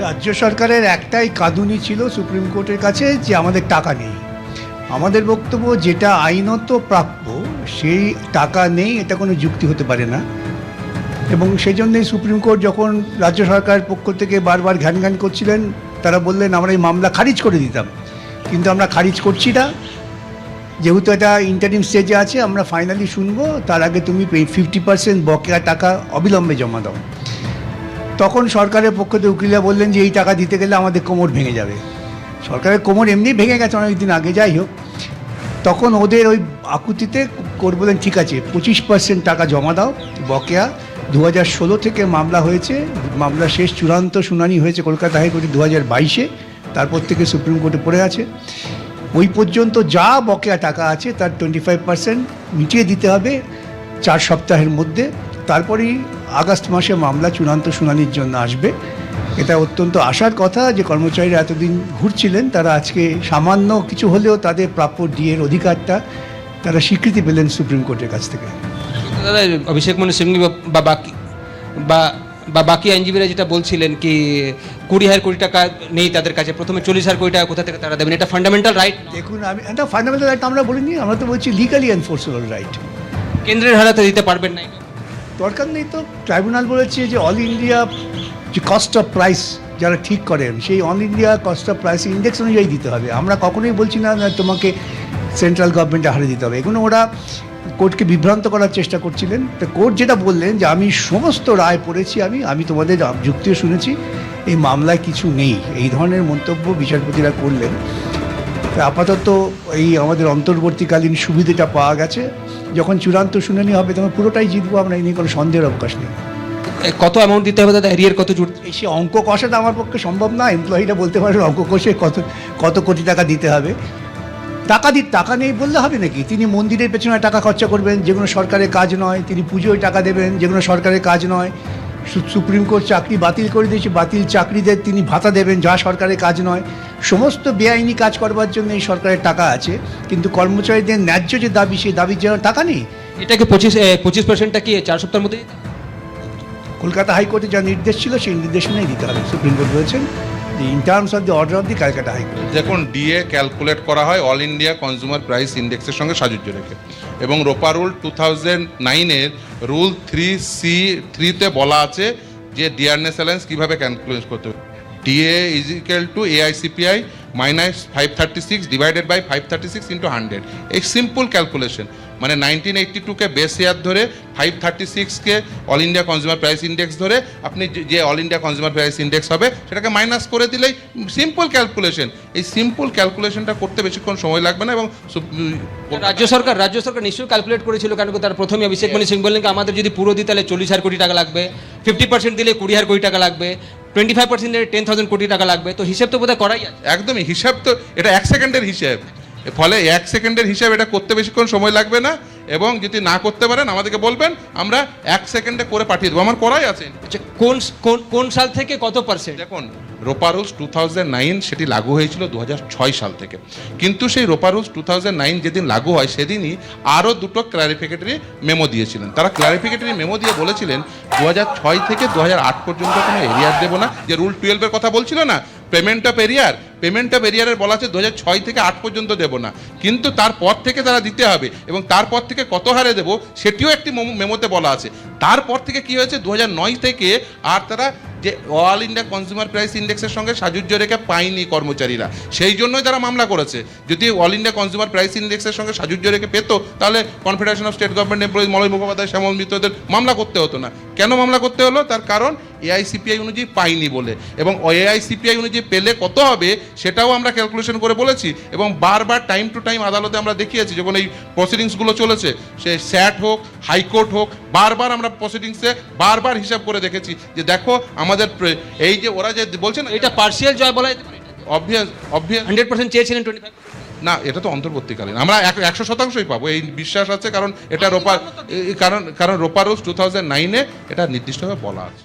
রাজ্য সরকারের একটাই কাঁদুনি ছিল সুপ্রিম কোর্টের কাছে যে আমাদের টাকা নেই। আমাদের বক্তব্য যেটা আইনত প্রাপ্য, সেই টাকা নেই, এটা কোনো যুক্তি হতে পারে না। এবং সেই জন্যই সুপ্রিম কোর্ট যখন রাজ্য সরকারের পক্ষ থেকে বারবার ঘ্যান ঘ্যান করছিলেন, তারা বললেন, আমরা এই মামলা খারিজ করে দিতাম। কিন্তু আমরা খারিজ করছি না। যেহেতু এটা ইন্টারিম স্টেজে আছে, আমরা ফাইনালি শুনব। তার আগে তুমি ফিফটি পার্সেন্ট বকেয়া টাকা অবিলম্বে জমা দাও। তখন সরকারের পক্ষ থেকে উকিলরা বললেন যে, এই টাকা দিতে গেলে আমাদের কোমর ভেঙে যাবে। সরকারের কোমর এমনি ভেঙে গেছে, অনেকদিন আগে, যাই হোক। তখন ওদের ওই আকুতিতে কোর্ট ঠিক আছে, পঁচিশ পার্সেন্ট টাকা জমা দাও, বকেয়া। দু হাজার ষোলো থেকে মামলা হয়েছে, মামলা শেষ, চূড়ান্ত শুনানি হয়েছে কলকাতা হাইকোর্টে দু হাজার বাইশে, তারপর থেকে সুপ্রিম কোর্টে পড়ে আছে। ওই পর্যন্ত যা বকেয়া টাকা আছে, তার টোয়েন্টি ফাইভ পার্সেন্ট মিটিয়ে দিতে হবে চার সপ্তাহের মধ্যে। তারপরেই আগস্ট মাসে মামলা চূড়ান্ত শুনানির জন্য আসবে। এটা অত্যন্ত আশার কথা যে কর্মচারীরা এতদিন ঘুরছিলেন তারা আজকে সামান্য কিছু হলেও তাদের প্রাপ্য ডিএর অধিকারটা তারা স্বীকৃতি পেলেন সুপ্রিম কোর্টের কাছ থেকে। দাদা অভিষেক মনু বা- বা বাকি বা বা বাকি আইনজীবীরা যেটা বলছিলেন কি কুড়ি হাজার কোটি টাকা নেই তাদের কাছে প্রথমে চল্লিশ হাজার কোটি টাকা কোথা থেকে তারা দেবেন? এটা ফান্ডামেন্টাল রাইট দেখুন আমি এটা ফান্ডামেন্টাল রাইট আমরা বলিনি আমরা তো বলছি লিগালি এনফোর্সেবল রাইট কেন্দ্রের হারাতে দিতে পারবেন না। দরকার নেই তো। ট্রাইব্যুনাল বলেছে যে অল ইন্ডিয়া যে কস্ট অফ প্রাইস যারা ঠিক করেন, সেই all India cost of price index অনুযায়ী দিতে হবে। আমরা কখনোই বলছি না তোমাকে সেন্ট্রাল গভর্নমেন্টে হারে দিতে হবে। এগুলো ওরা কোর্টকে বিভ্রান্ত করার চেষ্টা করছিলেন। তো কোর্ট যেটা বললেন যে, আমি সমস্ত রায় পড়েছি আমি আমি তোমাদের যুক্তিও শুনেছি, এই মামলায় কিছু নেই। এই ধরনের মন্তব্য বিচারপতিরা করলেন। আপাতত এই আমাদের অন্তর্বর্তীকালীন সুবিধাটা পাওয়া গেছে। যখন চূড়ান্ত শুনানি হবে তখন পুরোটাই জিতবো আমরা এই নিয়ে কোনো সন্দেহের অবকাশ নেই। কত অ্যামাউন্ট দিতে হবে দাদা? এরিয়ার কত জুট এই সে অঙ্ক কষাটা আমার পক্ষে সম্ভব না এমপ্লয়িরা বলতে পারবে অঙ্ক কষে কত কত কোটি টাকা দিতে হবে। টাকা দি টাকা নেই বললে হবে নাকি? তিনি মন্দিরের পেছনে টাকা খরচা করবেন যেগুলো সরকারের কাজ নয় তিনি পুজোয় টাকা দেবেন যেগুলো সরকারের কাজ নয়। সুপ্রিম কোর্ট চাকরি বাতিল করে দিয়েছে বাতিল চাকরিদের তিনি ভাতা দেবেন যা সরকারের কাজ নয়। সমস্ত বেআইনি কাজ করবার জন্য এই সরকারের টাকা আছে কিন্তু কর্মচারীদের ন্যায্য যে দাবি সেই দাবির জন্য টাকা নেই। এটাকে পঁচিশ পঁচিশ পার্সেন্টটা কি চার সপ্তাহের মধ্যে কলকাতা হাইকোর্টে যা নির্দেশ ছিল সেই নির্দেশনাই দিতে হবে। সুপ্রিম কোর্ট বলেছেন of the order of the Calcutta high court দেখুন ডিএ ক্যালকুলেট করা হয় অল ইন্ডিয়া কনজিউমার প্রাইস ইন্ডেক্সের সঙ্গে সাজুজ্য রেখে। এবং রোপা রুল টু থাউজেন্ড নাইনের রুল থ্রি সি থ্রিতে বলা আছে যে ডিয়ারনেস অ্যালেন্স কীভাবে ক্যালকুলেট করতে হবে। DA is equal to AICPI minus five thirty six divided by five thirty six into hundred এই সিম্পল ক্যালকুলেশন মানে নাইনটিন এইটটি টুকে বেস ইয়ার ধরে five thirty সিক্সকে all India consumer price index ধরে আপনি যে- all India consumer price index হবে সেটাকে minus করে দিলেই সিম্পল ক্যালকুলেশন এই সিম্পল ক্যালকুলেশনটা করতে বেশিক্ষণ সময় লাগবে না এবং রাজ্য সরকার রাজ্য সরকার নিশ্চয়ই ক্যালকুলেট করেছিল কেন কি তার প্রথমে? অভিষেক মনু সিং বললেন আমাদের যদি পুরো দিই তাহলে চল্লিশ হাজার কোটি টাকা লাগবে। ফিফটি পার্সেন্ট দিলে কুড়ি হাজার কোটি টাকা লাগবে। টোয়েন্টি ফাইভ পার্সেন্ট দিলে টেন থাউজেন্ড কোটি টাকা লাগবে। তো হিসেব তো বোধহয় করাই আছে। একদমই হিসাব তো এটা এক সেকেন্ডের হিসাব। ফলে এক সেকেন্ডের হিসাবে এটা করতে বেশিক্ষণ সময় লাগবে না এবং যদি না করতে পারেন আমাদেরকে বলবেন আমরা এক সেকেন্ডে করে পাঠিয়ে দেবো। আমার করাই আছে। আচ্ছা কোন কোন কোন সাল থেকে কত পার্সেন্ট দেখুন ROPA rules two thousand nine সেটি লাগু হয়েছিল দু ছয় সাল থেকে। কিন্তু সেই ROPA rules two thousand nine যেদিন লাগু হয় সেদিনই আরও দুটো ক্লারিফিকেটরি মেমো দিয়েছিলেন। তারা ক্লারিফিকেটরি মেমো দিয়ে বলেছিলেন দু ছয় থেকে দু আট পর্যন্ত কোনো এরিয়ার দেবো না। যে রুল টুয়েলভের কথা বলছিল না payment of arrear payment of এরিয়ারের বলা আছে দু ছয় থেকে আট পর্যন্ত দেবো না। কিন্তু তারপর থেকে তারা দিতে হবে এবং তারপর থেকে কত হারে দেবো সেটিও একটি মেমো- মেমোতে বলা আছে। তারপর থেকে কি হয়েছে? দু নয় থেকে আর তারা যে অল ইন্ডিয়া কনজিউমার প্রাইস ইন্ডেক্সের সঙ্গে সাজুজ্য রেখে পায়নি কর্মচারীরা। সেই জন্যই তারা মামলা করেছে। যদি অল ইন্ডিয়া কনজিউমার প্রাইস ইন্ডেক্সের সঙ্গে সাজুজ্য রেখে পেতো, তাহলে confederation of state government employees Malay Mukhopadhyay, Shyamal মিত্রদের মামলা করতে হতো না। কেন মামলা করতে হলো? তার কারণ এআইসিপিআই অনুযায়ী পাইনি বলে। এবং এআইসিপিআই অনুযায়ী পেলে কত হবে? সেটাও আমরা ক্যালকুলেশন করে বলেছি এবং বারবার টাইম টু টাইম আদালতে আমরা দেখিয়েছি যখন এই প্রসিডিংসগুলো চলেছে সে স্যাট হোক হাইকোর্ট হোক বারবার আমরা প্রসিডিংসে বারবার হিসাব করে দেখেছি যে দেখো আমাদের এই যে ওরা যে বলছেন এটা পার্সিয়াল জয় বলা অবভিয়াস অবভিয়াস হান্ড্রেড পার্সেন্ট চেয়েছিলেন টোয়েন্টি ফাইভ না এটা তো অন্তর্বর্তীকালীন। আমরা এক- একশো শতাংশই পাবো এই বিশ্বাস আছে কারণ এটা রোপার এই- কারণ কারণ রোপার রোজ টু থাউজেন্ড নাইনে এটা নির্দিষ্টভাবে বলা আছে।